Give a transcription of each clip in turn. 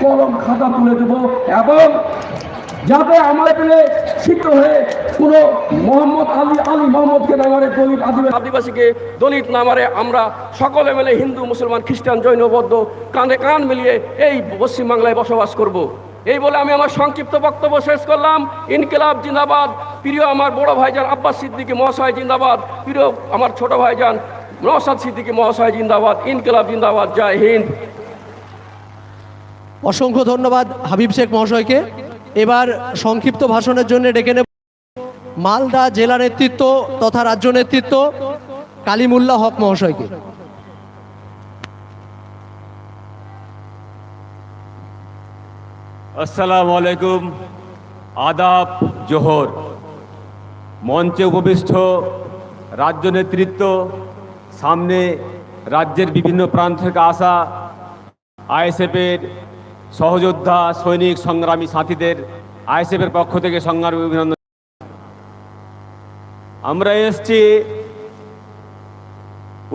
কলম, খাতা তুলে দেব এবং যাতে আমার পেলে শিক্ষিত হয়ে কোনো মোহাম্মদ আলী আলী মোহাম্মদকে নামারে দলিত আদিবাসী আদিবাসীকে দলিত নামারে আমরা সকলে মিলে হিন্দু, মুসলমান, খ্রিস্টান, জৈন, বৌদ্ধ কানে কান মিলিয়ে এই পশ্চিমবাংলায় বসবাস করব। এই বলে আমি আমার সংক্ষিপ্ত বক্তব্য শেষ করলাম। ইনকিলাব জিন্দাবাদ। প্রিয় আমার বড় ভাইজান আব্বাস সিদ্দিকী মহাশয় জিন্দাবাদ। প্রিয় আমার ছোট ভাইজান নওসাদ সিদ্দিকী মহাশয় জিন্দাবাদ। ইনকিলাব জিন্দাবাদ। জয় হিন্দ। অসংখ্য ধন্যবাদ হাবিব শেখ মহাশয়কে। এবার সংক্ষিপ্ত ভাষণের জন্য ডেকে নেব মালদা জেলা নেতৃত্ব তথা রাজ্য নেতৃত্ব কালিমুল্লাহ হক মহাশয়কে। আসসালামু আলাইকুম, আদাব জোহর। মঞ্চে উপবিষ্ট রাজ্য নেতৃত্ব, সামনে রাজ্যের বিভিন্ন প্রান্ত থেকে আসা আইএসএফের সহযোদ্ধা, সৈনিক, সংগ্রামী সাথীদের, আইএসএফের পক্ষ থেকে সংগ্রামী অভিনন্দন। আমরা এসছি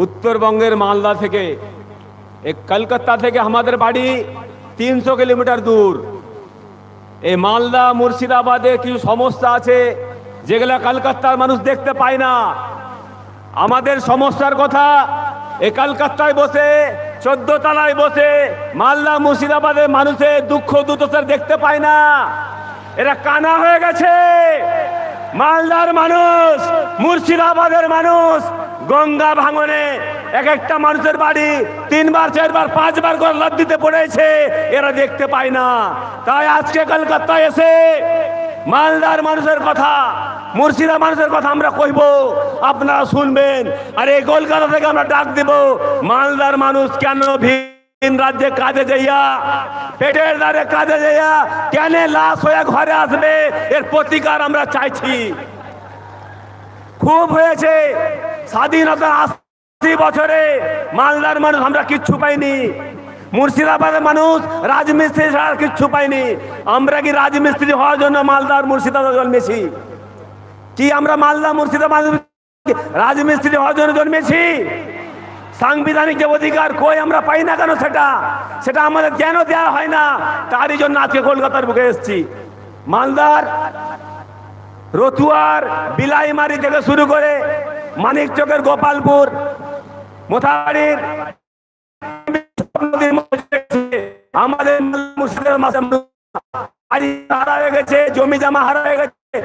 উত্তরবঙ্গের মালদা থেকে। কলকাতা থেকে আমাদের বাড়ি তিনশো কিলোমিটার দূর। এই মালদা, মুর্শিদাবাদে কিছু সমস্যা আছে যেগুলো কলকাতার মানুষ দেখতে পায় না। আমাদের সমস্যার কথা এই কলকাতায় বসে, চোদ্দ তলায় বসে, মালদা মুর্শিদাবাদের মানুষের দুঃখ দুর্দশার দেখতে পায় না। এরা কানা হয়ে গেছে। মালদার মানুষ, মুর্শিদাবাদের মানুষ, গঙ্গা ভাঙনে এক একটা মানুষের বাড়ি তিনবার, চারবার, পাঁচবার করে লাভ দিতে পড়েছে, এরা দেখতে পায় না। তাই আজকে কলকাতায় এসে মালদার মানুষের কথা মুর্শিদা মানুষের কথা আমরা কইব। আপনারা শুনবেন। আর এই কলকাতা থেকে আমরা ডাক দেব, মালদার মানুষ কেন ভিন রাজ্যে কাজে যাইয়া, পেটের দ্বারে কাজে যাইয়া কেন লাশ হয়ে ঘরে আসবে? এর প্রতিকার আমরা চাইছি। খুব হয়েছে, স্বাধীনতার আশি বছরে মালদার মানুষ আমরা কিচ্ছু পাইনি। মুর্শিদাবাদের মানুষ রাজমিস্ত্রি ছাড়া কিচ্ছু পাইনি। আমরা কি রাজমিস্ত্রি হওয়ার জন্য মালদার মুর্শিদাবাদ জন্মেছি কি আমরা মালদা মুর্শিদাবাদ রাজমিস্ত্রি জন্য জন্মেছি? সাংবিধানিক যে অধিকার কই আমরা পাই না কেন সেটা? সেটা আমাদের কেন দেওয়া হয় না? তারই জন্য আজকে কলকাতার বুকে এসেছি। মালদার রতুয়ার বিলাইমারি থেকে শুরু করে মানিক চকের গোপালপুর মোথাবাড়ির আমাদের বাড়ি হারা হয়ে গেছে, জমি জমা হারা হয়ে গেছে।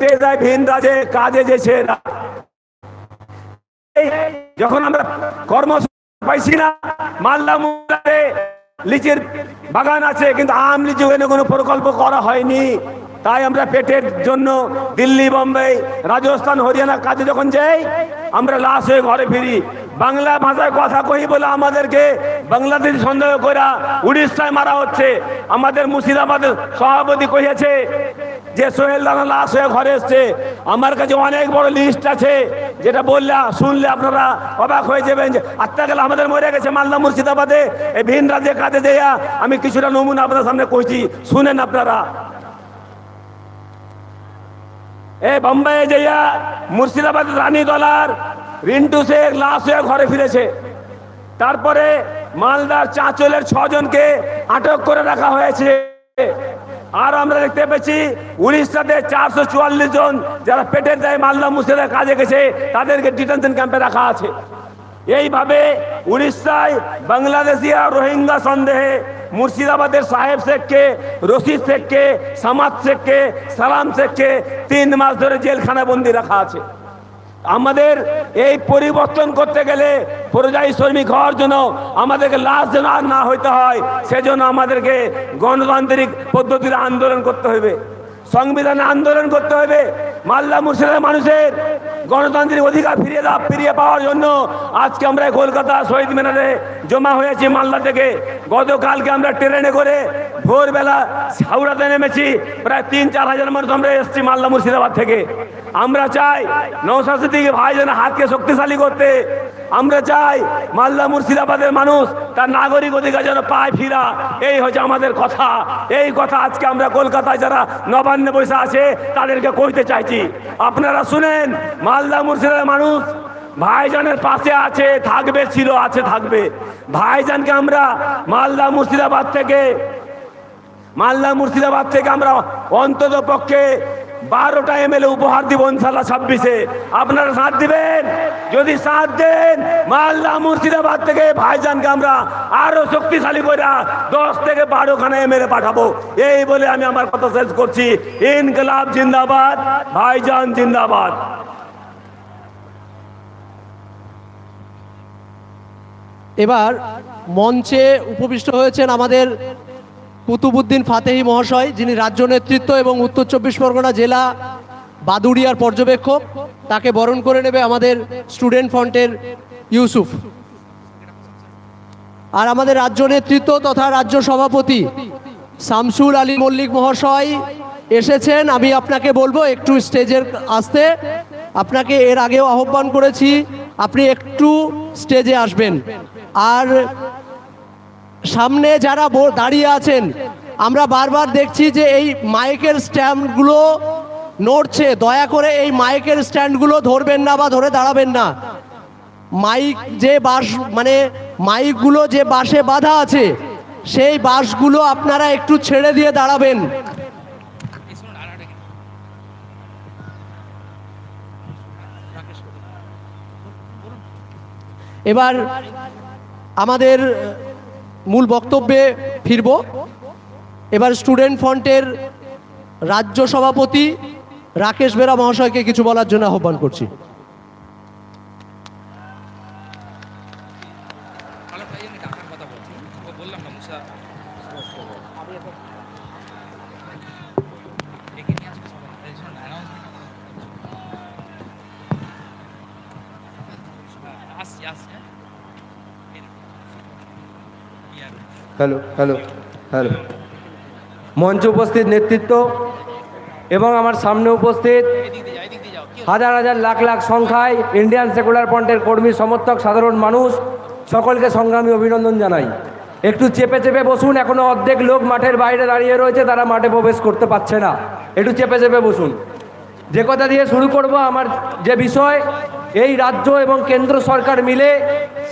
যায় কাজে। যখন আমরা কর্ম পাইছি না, মালদা মুলারে লিচের বাগান আছে, কিন্তু আম লিচু এনে কোনো প্রকল্প করা হয়নি। তাই আমরা পেটের জন্য দিল্লি, বোম্বে, রাজস্থান, হরিয়ানা কাজে যখন যাই, আমরা লাশ হয়ে ঘরে ফিরি। বাংলা ভাষায় কথা কই বলে আমাদেরকে বাংলাদেশ সন্দেহ করা উড়িষ্যায় মারা হচ্ছে। আমাদের মুর্শিদাবাদের সভাপতি কহিয়েছে যে সোহেল দানা লাশ হয়ে ঘরে এসছে, আমার কাছে অনেক বড় লিস্ট আছে। যেটা বললে, শুনলে আপনারা অবাক হয়ে যাবেন যে, আত্মা গেলে, আমাদের মরে গেছে মালদা মুর্শিদাবাদে। এই ভিন রাজ্যে কাজে দেয়া, আমি কিছুটা নমুনা আপনার সামনে কইছি, শুনেন আপনারা। এ বোম্বে যাইয়া মুর্শিদাবাদ রানী দলার রিন্টু শেখ লাশ হয়ে ঘরে ফিরেছে। তারপরে মালদার চাঁচলের ছজনকে আটক করে রাখা হয়েছে। আর আমরা দেখতে পেয়েছি উড়িষ্যাতে চারশো চুয়াল্লিশ জন যারা পেটের দেয় মালদা মুর্শিদাবাদ কাজে গেছে, তাদেরকে ডিটেনশন ক্যাম্পে রাখা আছে। এইভাবে উড়িষ্যায় বাংলাদেশি আর রোহিঙ্গা সন্দেহে মুর্শিদাবাদের সাহেব শেখকে, রশিদ শেখকে, সামাদ শেখকে, সালাম শেখকে তিন মাস ধরে জেলখানা বন্দি রাখা আছে। আমাদের এই পরিবর্তন করতে গেলে পরিযায়ী শ্রমিক হওয়ার জন্য আমাদেরকে লাশ যেন আর না হইতে হয়, সেজন্য আমাদেরকে গণতান্ত্রিক পদ্ধতির আন্দোলন করতে হবে। সংবিধানে আন্দোলন করতে হবে। মাল্লা মুর্শিদার মানুষের গণতান্ত্রিক অধিকার ফিরিয়ে দাও, ফিরিয়ে পাওয়ার জন্য আজকে আমরা কলকাতা শহীদ মিনারে জমা হয়েছি মালদা থেকে। গতকালকে আমরা ট্রেনে করে ভোরবেলা হাওড়াতে নেমেছি, প্রায় তিন চার হাজার মানুষ আমরা এসেছি মালদা মুর্শিদাবাদ থেকে। আমরা চাই নৌশাস্তি ভাই যেন হাতকে শক্তিশালী করতে আমরা চাই মালদা মুর্শিদাবাদের মানুষ তার নাগরিক অধিকার যেন পায় ফিরা। এই হচ্ছে আমাদের কথা। এই কথা আজকে আমরা কলকাতায় যারা নবান্ন বসে আছে, তাদেরকে কইতে চাইছি। আপনারা শুনেন মালদা মুর্শিদাবাদের মানুষ ভাইজানের পাশে আছে, থাকবে, ছিল, আছে, থাকবে। ভাইজানকে আমরা মালদা মুর্শিদাবাদ থেকে মালদা মুর্শিদাবাদ থেকে আমরা অন্তত পক্ষে বারোটা এমএলএ উপহার দিব ইনশাল্লাহ ছাব্বিশে। আপনারা সাথ দিবেন? যদি সাথ দেন, মালদা মুর্শিদাবাদ থেকে ভাইজানকে আমরা আরও শক্তিশালী করে দশ থেকে বারোখানা এমএলএ পাঠাবো। এই বলে আমি আমার কথা শেষ করছি। ইনকলাব জিন্দাবাদ, ভাইজান জিন্দাবাদ। এবার মঞ্চে উপবিষ্ট হয়েছেন আমাদের কুতুবুদ্দিন ফাতেহি মহাশয়, যিনি রাজ্য নেতৃত্ব এবং উত্তর চব্বিশ পরগনা জেলা বাদুড়িয়ার পর্যবেক্ষক, তাকে বরণ করে নেবে আমাদের স্টুডেন্ট ফ্রন্টের ইউসুফ। আর আমাদের রাজ্য নেতৃত্ব তথা রাজ্য সভাপতি শামসুল আলী মল্লিক মহাশয় এসেছেন। আমি আপনাকে বলব, একটু স্টেজের আসতে। আপনাকে এর আগেও আহ্বান করেছি, আপনি একটু স্টেজে আসবেন। আর সামনে যারা দাঁড়িয়ে আছেন, আমরা বারবার দেখছি যে এই মাইকের স্ট্যান্ডগুলো নড়ছে। দয়া করে এই মাইকের স্ট্যান্ডগুলো ধরবেন না বা ধরে দাঁড়াবেন না। মাইক যে বাস মানে মাইকগুলো যে বাসে বাঁধা আছে, সেই বাসগুলো আপনারা একটু ছেড়ে দিয়ে দাঁড়াবেন। এবার আমাদের মূল বক্তব্যে ফিরব। এবার স্টুডেন্ট ফ্রন্টের রাজ্য সভাপতি রাকেশ বেরা মহাশয়কে কিছু বলার জন্য আহ্বান করছি। ভালো তাই আমি ডাকার কথা বলছি ও বললাম না মুসা ডেকে নিয়ে আসবে সবাই এই শোন অ্যানাউন্সমেন্ট আসছি আসছি হ্যাঁ? ইয়ার হ্যালো হ্যালো হ্যালো। মঞ্চে উপস্থিত নেতৃত্ব এবং আমার সামনে উপস্থিত হাজার হাজার লাখ লাখ সংখ্যায় ইন্ডিয়ান সেকুলার ফ্রন্টের কর্মী, সমর্থক, সাধারণ মানুষ, সকলকে সংগ্রামী অভিনন্দন জানাই। একটু চেপে চেপে বসুন, এখনও অর্ধেক লোক মাঠের বাইরে দাঁড়িয়ে রয়েছে, তারা মাঠে প্রবেশ করতে পারছে না। একটু চেপে চেপে বসুন। যে কথা দিয়ে শুরু করব, আমার যে বিষয়, এই রাজ্য এবং কেন্দ্র সরকার মিলে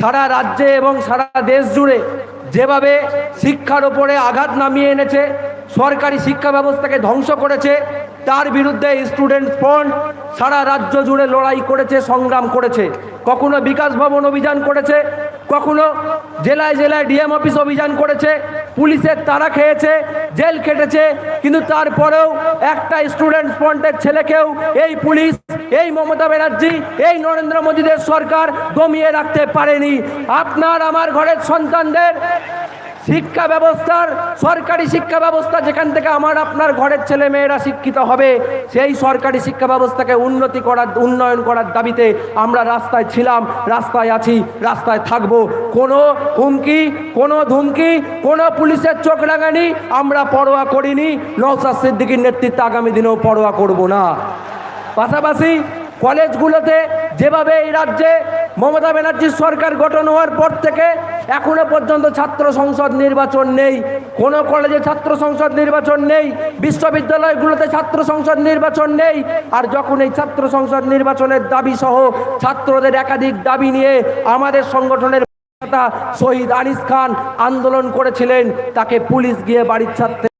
সারা রাজ্যে এবং সারা দেশ জুড়ে যেভাবে শিক্ষার ওপরে আঘাত নামিয়ে এনেছে, সরকারি শিক্ষা ব্যবস্থাকে ধ্বংস করেছে, তার বিরুদ্ধে স্টুডেন্ট ফ্রন্ট সারা রাজ্য জুড়ে লড়াই করেছে, সংগ্রাম করেছে। কখনো বিকাশ ভবন অভিযান করেছে, কখনো জেলায় জেলায় ডিএম অফিস অভিযান করেছে পুলিশের তারা খেয়েছে, জেল খেটেছে, কিন্তু তারপরেও একটা স্টুডেন্ট ফ্রন্টের ছেলেকেও এই পুলিশ, এই মমতা ব্যানার্জি, এই নরেন্দ্র মোদীদের সরকার দমিয়ে রাখতে পারেনি। আপনার, আমার ঘরের সন্তানদের শিক্ষা ব্যবস্থার সরকারি শিক্ষা ব্যবস্থা যেখান থেকে আমার আপনার ঘরের ছেলে মেয়েরা শিক্ষিত হবে, সেই সরকারি শিক্ষা ব্যবস্থাকে উন্নতি করার, উন্নয়ন করার দাবিতে আমরা রাস্তায় ছিলাম, রাস্তায় আছি, রাস্তায় থাকব। কোনো হুমকি, কোনো ধুমকি, কোনো পুলিশের চোখ রাঙানি আমরা পরোয়া করিনি। নৌসাদ সিদ্দিকির নেতৃত্বে আগামী দিনেও পরোয়া করব না। পাশাপাশি কলেজগুলোতে যেভাবে এই রাজ্যে মমতা ব্যানার্জির সরকার গঠন হওয়ার পর থেকে এখনও পর্যন্ত ছাত্র সংসদ নির্বাচন নেই, কোনো কলেজে ছাত্র সংসদ নির্বাচন নেই, বিশ্ববিদ্যালয়গুলোতে ছাত্র সংসদ নির্বাচন নেই, আর যখন এই ছাত্র সংসদ নির্বাচনের দাবি সহ ছাত্রদের একাধিক দাবি নিয়ে আমাদের সংগঠনের শহীদ আনিস খান আন্দোলন করেছিলেন, তাকে পুলিশ গিয়ে বাড়ির ছাত্রে